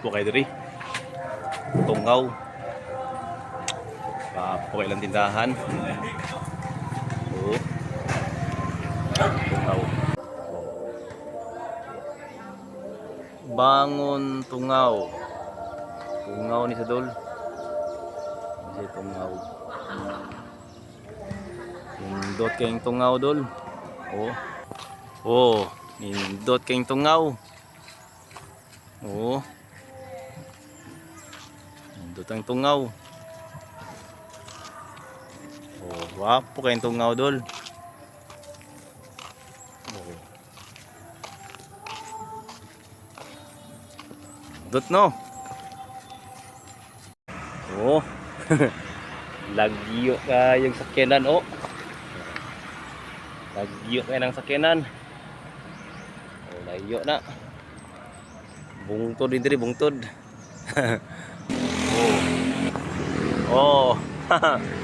po kayo diri. Tungaw. Pa po kayo lang tindahan. Oo. Tungaw. Bangon tungaw. Tungaw ni Sadol. Kasi tungaw. Nindot kayong tungaw dol. Oh. Oh, nindot kayong tungaw. Oh. Nindot ang tungaw. Oh, wapo kayong tungaw dol. Oh. Nindot no. Oh. Lagyo ka yung sakyanan oh. Lagyo kayo ng sakyanan. O, layo na. Bungtod din diri, bungtod. oh. Oh.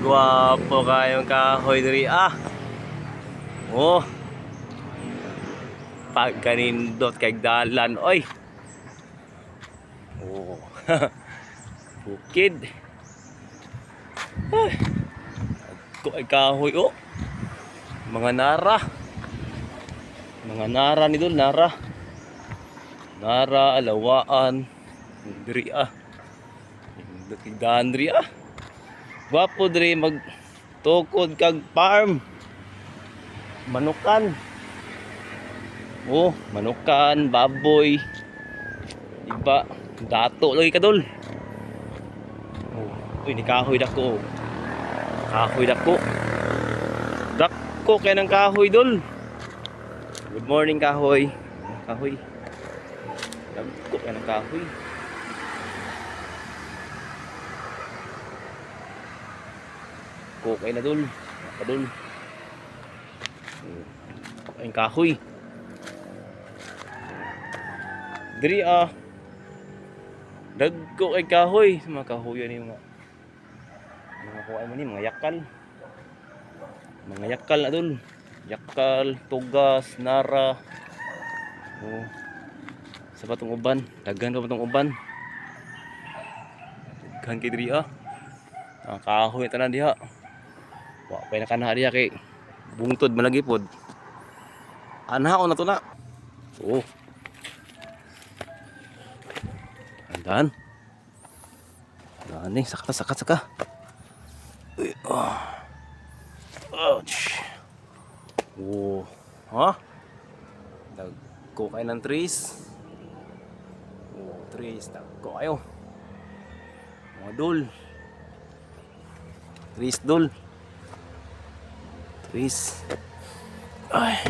Guwapo kayong kahoy diri ah. Oh. Pag kanindot kay dalan oy. Oh. Bukid. Ay. Ay kahoy oh. Mga nara. Mga nara ni dol, nara. Nara, alawaan. Diri ah. Tigdaan diri ah. Wapo diri mag tukod kag farm. Manukan. Oh, manukan, baboy. Iba, dato lagi ka dol. Oh, uy, ni kahoy dako. Kahoy dako. Dako kay ng kahoy dol. Good morning kahoy. Kahoy. Dako kay ng kahoy. Ko kay na dol. Kadol. Ang kahoy. Diri ah. Dagko kay kahoy. Mga kahoy ni mga mga kuha mo ni mga yakal. Mga yakal na dol. Yakal, tugas, nara. Oh. Sa batong uban, daghan ka batong uban. Daghan kay diri ah. Ang kahoy tanan diha. Wa pa na kana diha kay bungtod malagi pod. Anhaon na to na. Oh. Andan. Dani, saka saka saka. Uy, oh. Ouch. Oh. Ha? Dagko kayo ng trees. Oh, trees. Dagko kayo. Mga dul. Trees dul. Trees. Ay.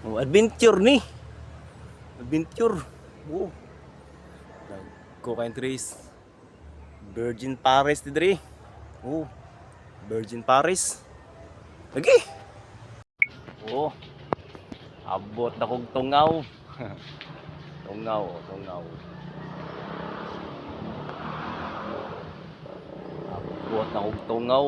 Oh, adventure ni. Adventure. Oh. Dagko kayo ng trees. Virgin Paris di diri. Oh. Virgin Paris. Lagi. Oh. Abot na kong tungaw. tungaw, oh, tungaw. Abot na kong tungaw.